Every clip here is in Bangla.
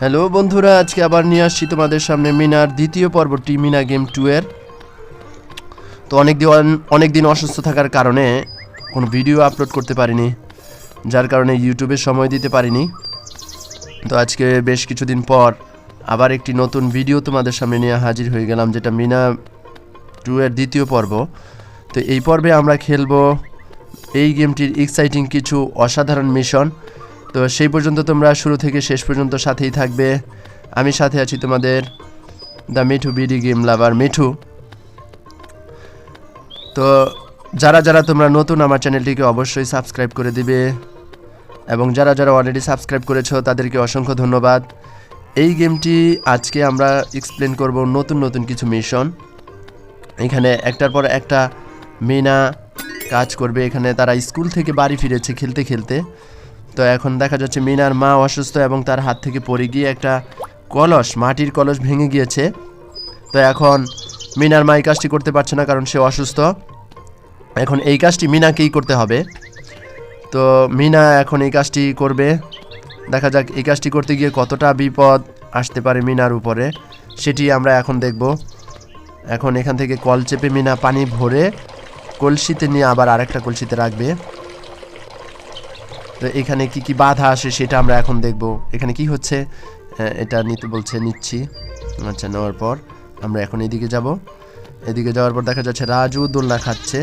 হ্যালো বন্ধুরা, আজকে আবার নিয়ে আসছি তোমাদের সামনে মিনার দ্বিতীয় পর্বটি, মিনা গেম টু এর। তো অনেক দিন অনেক দিন অসুস্থ থাকার কারণে কোনো ভিডিও আপলোড করতে পারিনি, যার কারণে ইউটিউবে সময় দিতে পারিনি। তো আজকে বেশ কিছুদিন পর আবার একটি নতুন ভিডিও তোমাদের সামনে নিয়ে হাজির হয়ে গেলাম, যেটা মিনা টু এর দ্বিতীয় পর্ব। তো এই পর্বে আমরা খেলব এই গেমটির এক্সাইটিং কিছু অসাধারণ মিশন তো সেই পর্যন্ত তোমরা শুরু থেকে শেষ পর্যন্ত সাথেই থাকবে। আমি সাথে আছি তোমাদের the Mithu BD game lover Mithu. তো যারা যারা তোমরা নতুন আমার চ্যানেলটিকে অবশ্যই সাবস্ক্রাইব করে দিবে এবং যারা যারা অলরেডি সাবস্ক্রাইব করেছ, তাদেরকে অসংখ্য ধন্যবাদ। এই গেমটি আজকে আমরা এক্সপ্লেন করব নতুন নতুন কিছু মিশন এখানে একটার পর একটা মেনা কাজ করবে। এখানে তারা স্কুল থেকে বাড়ি ফিরেছে খেলতে খেলতে। তো এখন দেখা যাচ্ছে মিনার মা অসুস্থ এবং তার হাত থেকে পড়ে গিয়ে একটা কলস, মাটির কলস ভেঙে গিয়েছে। তো এখন মিনার মা এই কাজটি করতে পারছে না কারণ সে অসুস্থ। এখন এই কাজটি মিনাকেই করতে হবে। তো মিনা এখন এই কাজটি করবে। দেখা যাক এই কাজটি করতে গিয়ে কতটা বিপদ আসতে পারে মিনার উপরে। সেটি আমরা এখন দেখব। এখন এখান থেকে কল চেপে মিনা পানি ভরে কলসিতে নিয়ে আবার আরেকটা কলসিতে রাখবে। তো এখানে কি কি বাধা আসে সেটা আমরা এখন দেখব। এখানে কি হচ্ছে? এটা নিতে, বলছে নিচ্ছি। আচ্ছা নেওয়ার পর আমরা এখন এদিকে যাব। এদিকে যাওয়ার পর দেখা যাচ্ছে রাজু দোলনা খাচ্ছে।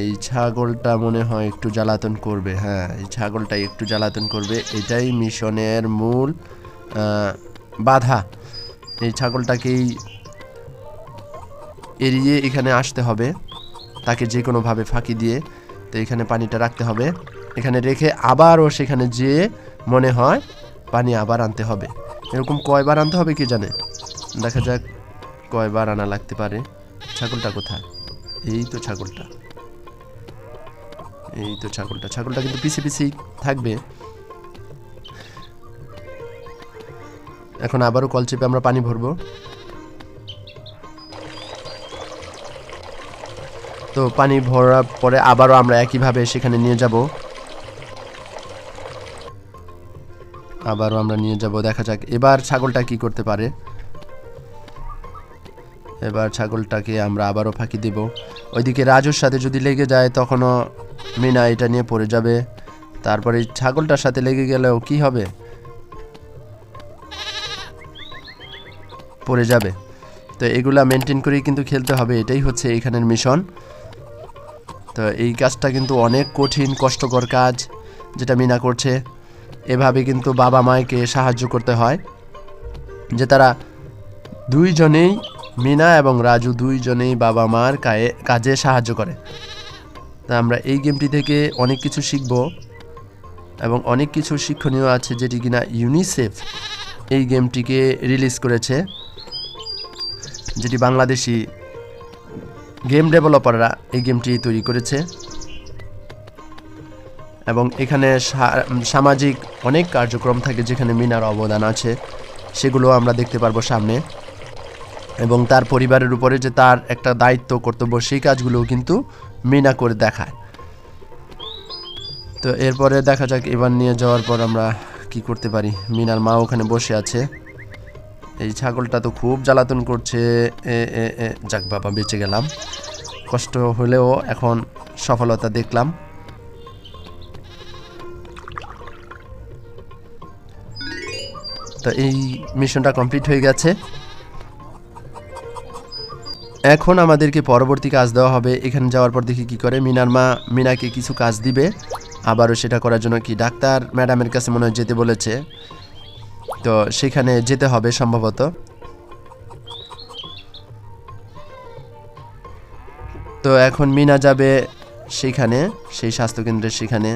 এই ছাগলটা মনে হয় একটু জ্বালাতন করবে হ্যাঁ এই ছাগলটা একটু জ্বালাতন করবে। এটাই মিশনের মূল বাধা। এই ছাগলটাকেই এড়িয়ে এখানে আসতে হবে, তাকে যে কোনোভাবে ফাঁকি দিয়ে। তো এখানে পানিটা রাখতে হবে। এখানে রেখে আবারও সেখানে যেয়ে মনে হয় পানি আবার আনতে হবে। এরকম কয়বার আনতে হবে কি জানে? দেখা যাক কয়বার আনা লাগতে পারে। ছাগলটা কোথায়? এই তো ছাগলটা। এই তো ছাগলটা। ছাগলটা কিন্তু পিছে পিছেই থাকবে। এখন আবারও কল চেপে আমরা পানি ভরবো। তো পানি ভরার পরে আবারও আমরা একইভাবে সেখানে নিয়ে যাব। আবারও আমরা নিয়ে যাব, দেখা যাক। এবার ছাগলটা কি করতে পারে? এবার ছাগলটাকে আমরা আবারও ফাঁকি দেব। ওইদিকে রাজুর সাথে যদি লেগে যায়, তখনও মিনা এটা নিয়ে পড়ে যাবে। তারপরে ছাগলটার সাথে লেগে গেলেও কি হবে? পড়ে যাবে। তো এগুলা মেনটেন করেই কিন্তু খেলতে হবে। এটাই হচ্ছে এখানের মিশন তো এই কাজটা কিন্তু অনেক কঠিন, কষ্টকর কাজ যেটা মিনা করছে। এভাবে কিন্তু বাবা মাকে সাহায্য করতে হয় যে তারা দুইজনেই মিনা এবং রাজু দুইজনেই বাবা মার কাজে সাহায্য করে। তা আমরা এই গেমটি থেকে অনেক কিছু শিখব এবং অনেক কিছু শিক্ষণীয় আছে যেটি কিনা ইউনিসেফ এই গেমটিকে রিলিজ করেছে, যেটি বাংলাদেশি গেম ডেভেলপাররা এই গেমটি তৈরি করেছে। এবং এখানে সামাজিক অনেক কার্যক্রম থাকে যেখানে মিনার অবদান আছে, সেগুলো আমরা দেখতে পারব সামনে। এবং তার পরিবারের উপরে যে তার একটা দায়িত্ব, কর্তব্য, সেই কাজগুলোও কিন্তু মিনা করে দেখায়। তো এরপরে দেখা যাক, এবার নিয়ে যাওয়ার পর আমরা কি করতে পারি। মিনার মা ওখানে বসে আছে। এই ছাগলটা তো খুব জ্বালাতন করছে। যাক বাবা, বেঁচে গেলাম। কষ্ট হলেও এখন সফলতা দেখলাম। তো এই মিশনটা কমপ্লিট হয়ে গেছে। এখন আমাদেরকে পরবর্তী কাজ দেওয়া হবে। এখানে যাওয়ার পর দেখি কি করে। মিনার মা মিনাকে কিছু কাজ দিবে। আবারও সেটা করার জন্য কি ডাক্তার ম্যাডামের কাছে মনে হয় যেতে বলেছে। তো সেখানে যেতে হবে সম্ভবত। তো এখন মিনা যাবে সেখানে, সেই স্বাস্থ্যকেন্দ্রের সেখানে।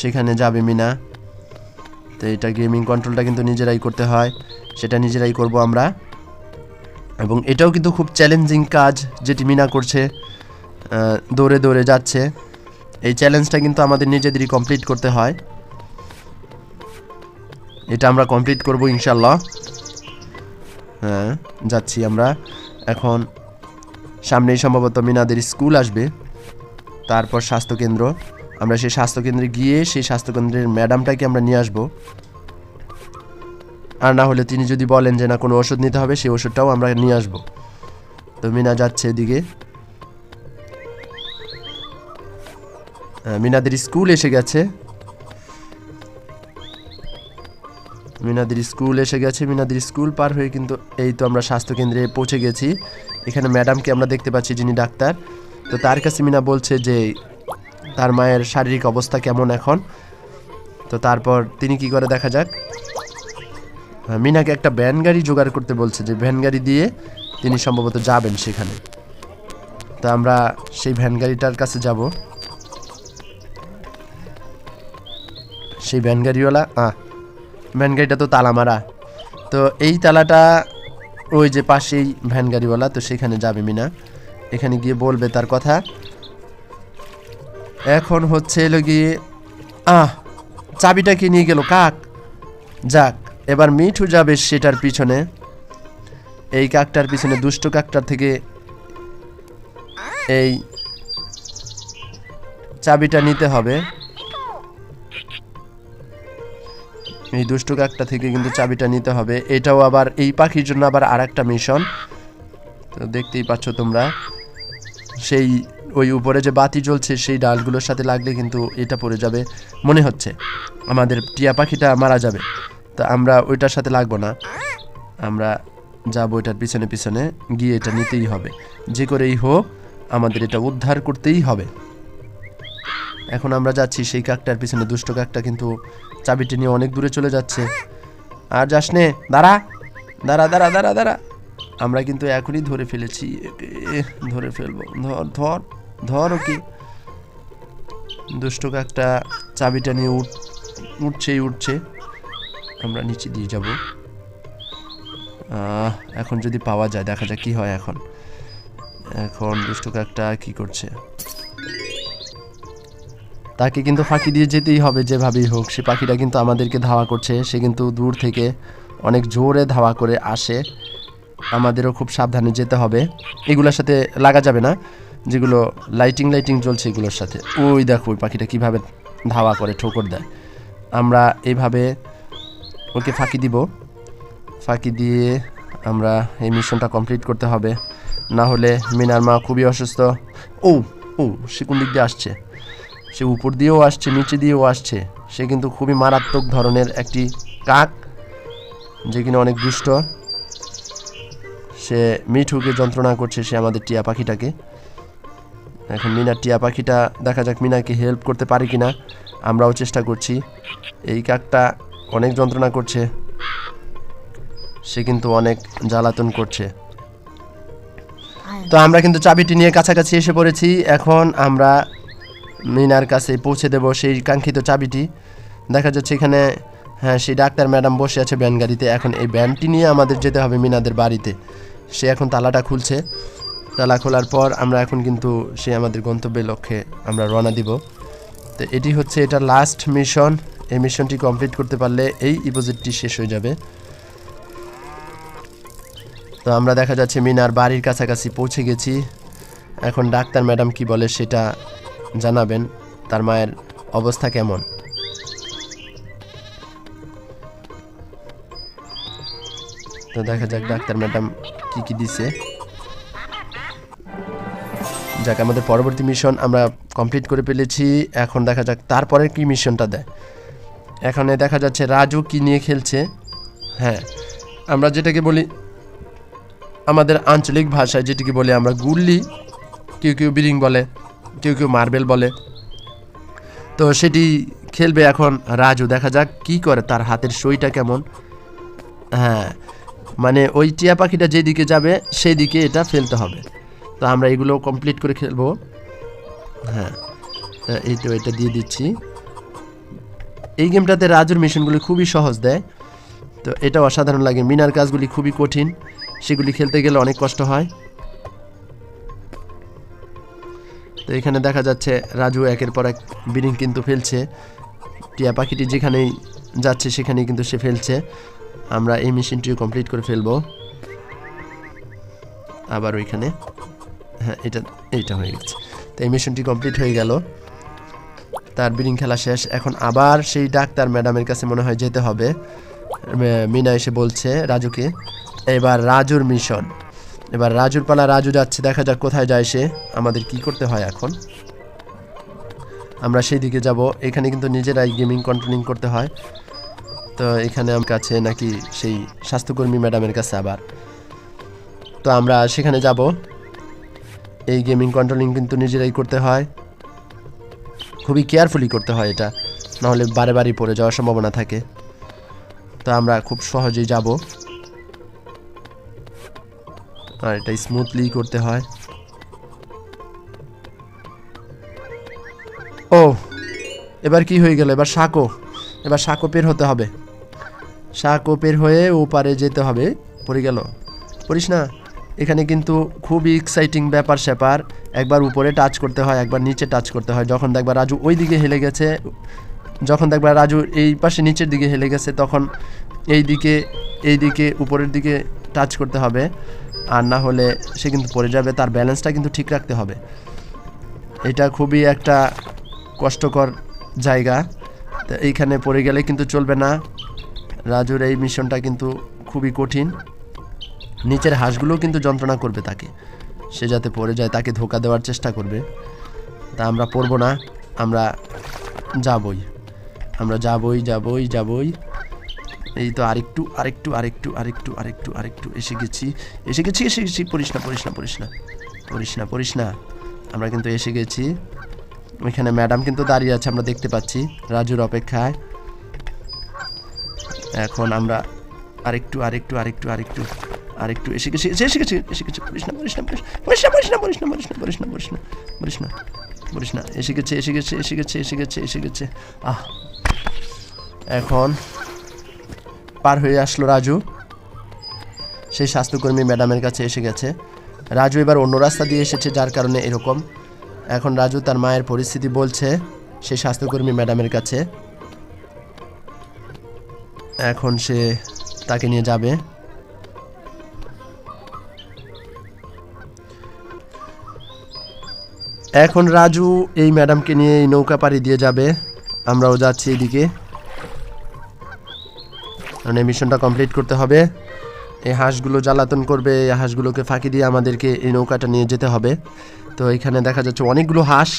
সেখানে যাবে মিনা। তো এটা গেমিং কন্ট্রোলটা কিন্তু নিজেরাই করতে হয়, সেটা নিজেরাই করব আমরা। এবং এটাও কিন্তু খুব চ্যালেঞ্জিং কাজ যেটি মিনা করছে দৌড়ে দৌড়ে যাচ্ছে। এই চ্যালেঞ্জটা কিন্তু আমাদের নিজেদেরই কমপ্লিট করতে হয়। এটা আমরা কমপ্লিট করব ইনশাল্লাহ হ্যাঁ যাচ্ছি আমরা। এখন সামনেই সম্ভবত মিনাদের স্কুল আসবে। তারপর স্বাস্থ্যকেন্দ্র। আমরা সেই স্বাস্থ্যকেন্দ্রে গিয়ে সেই স্বাস্থ্যকেন্দ্রের ম্যাডামটাকে আমরা নিয়ে আসব। আর না হলে তিনি যদি বলেন যে না কোনো ওষুধ নিতে হবে সেই ওষুধটাও আমরা নিয়ে আসব। তো মিনা যাচ্ছে এদিকে। হ্যাঁ, মিনাদের স্কুল এসে গেছে। মিনাদের স্কুল এসে গেছে। মিনাদের স্কুল পার হয়ে কিন্তু এই তো আমরা স্বাস্থ্যকেন্দ্রে পৌঁছে গেছি। এখানে ম্যাডামকে আমরা দেখতে পাচ্ছি যিনি ডাক্তার। তো তার কাছে মিনা বলছে যে তার মায়ের শারীরিক অবস্থা কেমন এখন? তো তারপর তিনি কি করে দেখা যাক? হ্যাঁ, মিনাকে একটা ভ্যান গাড়ি জোগাড় করতে বলছে যে ভ্যান গাড়ি দিয়ে তিনি সম্ভবত যাবেন সেখানে। তো আমরা সেই ভ্যান গাড়িটার কাছে যাব। সেই ভ্যান গাড়িওয়ালা আহ ভ্যান গাড়িটা তো তালা মারা। তো এই তালাটা ওই যে পাশেই ভ্যান গাড়িওয়ালা, তো সেখানে যাবে মিনা। এখানে গিয়ে বলবে তার কথা। এখন হচ্ছে এলো গিয়ে, আহ, চাবিটা কি নিয়ে গেল? কাক? যাক, এবার মিঠু যাবে সেটার পিছনে। এই কাকটার পিছনে, দুষ্ট কাকটার থেকে এই চাবিটা নিতে হবে। এই দুষ্ট কাকটা থেকে কিন্তু চাবিটা নিতে হবে। এটাও আবার এই পাখির জন্য আবার আর একটা মিশন। তো দেখতেই পাচ্ছ তোমরা, সেই ওই উপরে যে বাতি জ্বলছে, সেই ডালগুলোর সাথে লাগলে কিন্তু এটা পড়ে যাবে। মনে হচ্ছে, আমাদের টিয়া পাখিটা মারা যাবে। তা আমরা ওইটার সাথে লাগবো না। আমরা যাব ওইটার পিছনে পিছনে, গিয়ে এটা নিতেই হবে। যে করেই হোক, আমাদের এটা উদ্ধার করতেই হবে। এখন আমরা যাচ্ছি সেই কাকটার পিছনে। দুষ্ট কাকটা কিন্তু চাবিটি নিয়ে অনেক দূরে চলে যাচ্ছে। আর যাস নে, দাঁড়া। দাঁড়া দাঁড়া দাঁড়া দাঁড়া। আমরা কিন্তু এখনই ধরে ফেলেছি। ধরে ফেলব। ধর ধর ধর ওকে। দুষ্ট কাকটা চাবিটা নিয়ে উঠ, উঠছেই উঠছে। আমরা নিচে দিয়ে যাব। এখন যদি পাওয়া যায়, দেখা যাক কি হয় এখন। এখন দুষ্ট কাকটা কি করছে? তাকে কিন্তু ফাঁকি দিয়ে যেতেই হবে যেভাবেই হোক। সে পাখিটা কিন্তু আমাদেরকে ধাওয়া করছে। সে কিন্তু দূর থেকে অনেক জোরে ধাওয়া করে আসে। আমাদেরও খুব সাবধানে যেতে হবে। এগুলোর সাথে লাগা যাবে না। যেগুলো লাইটিং লাইটিং জ্বলছে এগুলোর সাথে। ওই দেখো, ওই পাখিটা কীভাবে ধাওয়া করে, ঠোকর দেয়। আমরা এইভাবে ওকে ফাঁকি দিব। ফাঁকি দিয়ে আমরা এই মিশনটা কমপ্লিট করতে হবে। না হলে মিনার মা খুবই অসুস্থ। ও ও, সে কোন দিক দিয়ে আসছে? সে উপর দিয়েও আসছে, নিচে দিয়েও আসছে। সে কিন্তু খুবই মারাত্মক ধরনের একটি কাক, যে কিনা অনেক দুষ্ট। সে মিঠুকে যন্ত্রণা করছে, সে আমাদের টিয়া পাখিটাকে। এখন মিনার টিয়া পাখিটা, দেখা যাক মিনাকে হেল্প করতে পারি কিনা। আমরাও চেষ্টা করছি। এই কাকটা অনেক যন্ত্রণা করছে। সে কিন্তু অনেক জ্বালাতন করছে। তো আমরা কিন্তু চাবিটি নিয়ে কাছাকাছি এসে পড়েছি। এখন আমরা মিনার কাছে পৌঁছে দেব সেই কাঙ্ক্ষিত চাবিটি। দেখা যাচ্ছে এখানে হ্যাঁ সেই ডাক্তার ম্যাডাম বসে আছে ব্যান গাড়িতে। এখন এই ব্যানটি নিয়ে আমাদের যেতে হবে মিনাদের বাড়িতে। সে এখন তালাটা খুলছে। তালা খোলার পর আমরা এখন কিন্তু সে আমাদের গন্তব্যের লক্ষ্যে আমরা রওনা দিব। তো এটি হচ্ছে এটা লাস্ট মিশন এই মিশনটি কমপ্লিট করতে পারলে এই ইপোজিটটি শেষ হয়ে যাবে। তো আমরা দেখা যাচ্ছে মিনার বাড়ির কাছাকাছি পৌঁছে গেছি। এখন ডাক্তার ম্যাডাম কি বলে সেটা জানাবেন তার মায়ের অবস্থা কেমন। তো দেখা যাক ডাক্তার ম্যাডাম কি কি দিছে। যাক, আমাদের পরবর্তী মিশন আমরা কমপ্লিট করে ফেলেছি। এখন দেখা যাক তারপরে কি মিশনটা দেয়। এখানে দেখা যাচ্ছে রাজু কি নিয়ে খেলছে। হ্যাঁ আমরা যেটাকে বলি আমাদের আঞ্চলিক ভাষায় যেটিকে বলি আমরা গুল্লি, কেউ কেউ বিরিং বলে। কেউ কেউ মার্বেল বলে। তো সেটি খেলবে এখন রাজু। দেখা যাক কি করে, তার হাতের সইটা কেমন। হ্যাঁ মানে ওই টিয়া পাখিটা যেদিকে যাবে সেই দিকে এটা ফেলতে হবে। তো আমরা এগুলো কমপ্লিট করে খেলব। হ্যাঁ এই তো এটা দিয়ে দিচ্ছি। এই গেমটাতে রাজুর মিশনগুলি খুবই সহজ দেয়। তো এটা অসাধারণ লাগে। মিনার কাজগুলি খুবই কঠিন। সেগুলি খেলতে গেলে অনেক কষ্ট হয়। তো এখানে দেখা যাচ্ছে রাজু একের পর এক বিডিং কিন্তু ফেলছে। টিয়া পাখিটি যেখানেই যাচ্ছে সেখানেই কিন্তু সে ফেলছে। আমরা এই মেশিনটিও কমপ্লিট করে ফেলব। আবার ওইখানে। হ্যাঁ এটা, এইটা হয়ে গেছে। তো এই মিশনটি কমপ্লিট হয়ে গেল। তার বিডিং খেলা শেষ। এখন আবার সেই ডাক্তার ম্যাডামের কাছে মনে হয় যেতে হবে। মিনা এসে বলছে রাজুকে, এবার রাজুর মিশন। এবার রাজুর পালা, রাজু যাচ্ছে, দেখা যাক কোথায় যায় সে। আমাদের কি করতে হয় এখন? আমরা সেই দিকে যাব। এখানে কিন্তু নিজেরাই গেমিং কন্ট্রোলিং করতে হয়। তো এখানে আমার কাছে নাকি সেই স্বাস্থ্যকর্মী ম্যাডামের কাছে আবার। তো আমরা সেখানে যাব। এই গেমিং কন্ট্রোলিং কিন্তু নিজেরাই করতে হয়। খুবই কেয়ারফুলি করতে হয় এটা। নাহলে বারে বারে পড়ে যাওয়ার সম্ভাবনা থাকে। তো আমরা খুব সহজেই যাব। আর এটা স্মুথলি করতে হয়। ও, এবার কি হয়ে গেল? এবার সাঁকো। এবার সাঁকো পের হতে হবে। সাঁকো পের হয়ে ওপারে যেতে হবে। পড়ে গেল। পড়িস না? এখানে কিন্তু খুবই এক্সাইটিং ব্যাপার স্যাপার। একবার উপরে টাচ করতে হয়, একবার নিচে টাচ করতে হয়। যখন দেখবা রাজু ওই দিকে হেলে গেছে, যখন দেখবা রাজু এই পাশে নিচের দিকে হেলে গেছে, তখন এই দিকে এই দিকে উপরের দিকে টাচ করতে হবে। আর না হলে সে কিন্তু পড়ে যাবে, তার ব্যালেন্সটা কিন্তু ঠিক রাখতে হবে। এটা খুবই একটা কষ্টকর জায়গা। তো এইখানে পড়ে গেলে কিন্তু চলবে না। রাজুর এই মিশনটা কিন্তু খুবই কঠিন। নিচের হাঁসগুলোও কিন্তু যন্ত্রণা করবে তাকে। সে যাতে পড়ে যায়, তাকে ধোকা দেওয়ার চেষ্টা করবে। তা আমরা পড়ব না, আমরা যাবই। আমরা যাবই যাবই যাবই। এই তো আরেকটু আরেকটু আরেকটু আরেকটু আরেকটু আরেকটু এসে গেছি এসে গেছি এসে গেছি পড়িস না পড়িস না পড়িস না পড়িস না পড়িস না আমরা কিন্তু এসে গেছি ওইখানে ম্যাডাম কিন্তু দাঁড়িয়ে আছে আমরা দেখতে পাচ্ছি রাজুর অপেক্ষায় এখন আমরা আরেকটু আরেকটু আরেকটু আরেকটু আরেকটু এসে গেছি এসে গেছি এসে গেছি পড়িস না পড়িস না পড়িস না পড়িস না পড়িস না পড়িস না পড়িস না পড়িস না পড়িস না পড়িস না এসে গেছে এসে গেছে এসে গেছে এসে গেছে এসে গেছে আহ এখন পার হয়ে আসলো রাজু। সেই স্বাস্থ্যকর্মী ম্যাডামের কাছে এসে গেছে। রাজু এবার অন্য রাস্তা দিয়ে এসেছে, যার কারণে এরকম। এখন রাজু তার মায়ের পরিস্থিতি বলছে সেই স্বাস্থ্যকর্মী ম্যাডামের কাছে। এখন সে তাকে নিয়ে যাবে। এখন রাজু এই ম্যাডামকে নিয়ে এই নৌকা পাড়ি দিয়ে যাবে। আমরাও যাচ্ছি এদিকে। কারণ এই মিশনটা কমপ্লিট করতে হবে। এই হাঁসগুলো জ্বালাতন করবে, এই হাঁসগুলোকে ফাঁকি দিয়ে আমাদেরকে এই নৌকাটা নিয়ে যেতে হবে। তো এখানে দেখা যাচ্ছে অনেকগুলো হাঁস,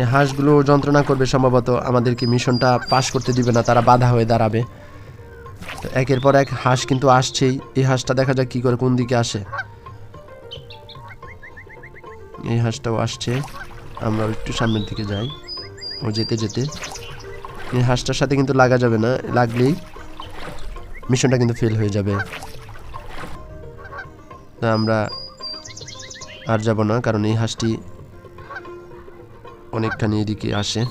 এই হাঁসগুলো যন্ত্রণা করবে সম্ভবত, আমাদেরকে মিশনটা পাস করতে দিবে না, তারা বাধা হয়ে দাঁড়াবে। তো একের পর এক হাঁস কিন্তু আসছেই, এই হাঁসটা দেখা যাক কী করে কোন দিকে আসে। এই হাঁসটাও আসছে আমরা একটু সামনের দিকে যাই, ও যেতে যেতে। এই হাঁসটার সাথে কিন্তু লাগা যাবে না, লাগলেই মিশনটা কিন্তু ফেল হয়ে যাবে। তা আমরা আর যাব না, কারণ এই হাঁসটি অনেকখানি এদিকে আসে।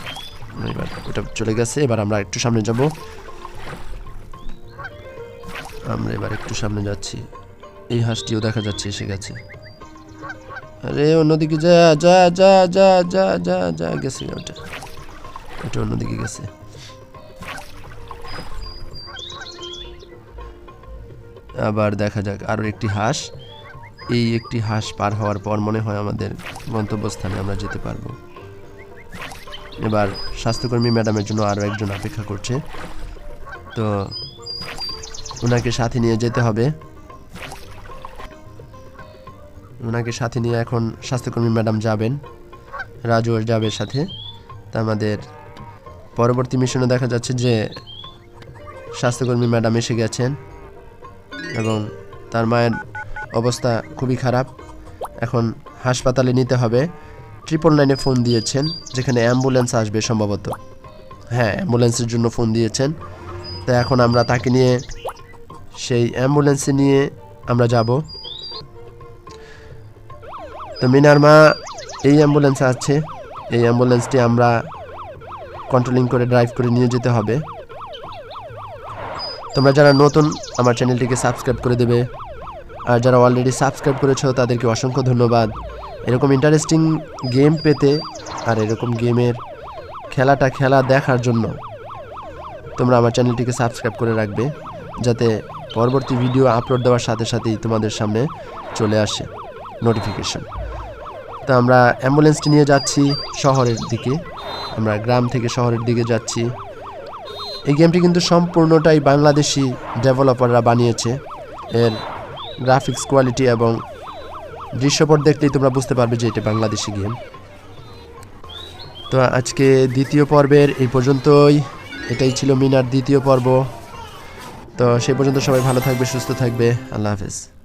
এবার ওটা চলে গেছে, এবার আমরা একটু সামনে যাব। আমরা এবার একটু সামনে যাচ্ছি। এই হাঁসটিও দেখা যাচ্ছে, এসে গেছে। আরে, অন্যদিকে যা যা যা যা যা যা যা, গেছে ওটা। ওটা অন্যদিকে গেছে। আবার দেখা যাক, আরও একটি হাঁস। এই একটি হাঁস পার হওয়ার পর মনে হয় আমাদের গন্তব্যস্থানে আমরা যেতে পারব। এবার স্বাস্থ্যকর্মী ম্যাডামের জন্য আরও একজন অপেক্ষা করছে। তো ওনাকে সাথে নিয়ে যেতে হবে। ওনাকে সাথে নিয়ে এখন স্বাস্থ্যকর্মী ম্যাডাম যাবেন। রাজু যাবে সাথে। তা আমাদের পরবর্তী মিশনে দেখা যাচ্ছে যে স্বাস্থ্যকর্মী ম্যাডাম এসে গেছেন। এবং তার মায়ের অবস্থা খুবই খারাপ। এখন হাসপাতালে নিতে হবে। ট্রিপল নাইনে ফোন দিয়েছেন, যেখানে অ্যাম্বুলেন্স আসবে সম্ভবত। হ্যাঁ অ্যাম্বুলেন্সের জন্য ফোন দিয়েছেন। তো এখন আমরা তাকে নিয়ে, সেই অ্যাম্বুলেন্সে নিয়ে আমরা যাব। তো মিনার মা, এই অ্যাম্বুলেন্স আছে। এই অ্যাম্বুলেন্সটি আমরা কন্ট্রোলিং করে ড্রাইভ করে নিয়ে যেতে হবে। তোমরা যারা নতুন, আমার চ্যানেলটিকে সাবস্ক্রাইব করে দেবে। আর যারা অলরেডি সাবস্ক্রাইব করেছ, তাদেরকে অসংখ্য ধন্যবাদ। এরকম ইন্টারেস্টিং গেম পেতে আর এরকম গেমের খেলাটা খেলা দেখার জন্য তোমরা আমার চ্যানেলটিকে সাবস্ক্রাইব করে রাখবে, যাতে পরবর্তী ভিডিও আপলোড দেওয়ার সাথে সাথেই তোমাদের সামনে চলে আসে নোটিফিকেশন তো আমরা অ্যাম্বুলেন্সটি নিয়ে যাচ্ছি শহরের দিকে। আমরা গ্রাম থেকে শহরের দিকে যাচ্ছি। এই গেমটি কিন্তু সম্পূর্ণটাই বাংলাদেশি ডেভেলপাররা বানিয়েছে। এর গ্রাফিক্স কোয়ালিটি এবং দৃশ্যপট দেখলেই তোমরা বুঝতে পারবে যে এটা বাংলাদেশি গেম। তো আজকে দ্বিতীয় পর্বের এই পর্যন্তই। এটাই ছিল মিনার দ্বিতীয় পর্ব। তো সেই পর্যন্ত সবাই ভালো থাকবে, সুস্থ থাকবে। আল্লাহ হাফেজ।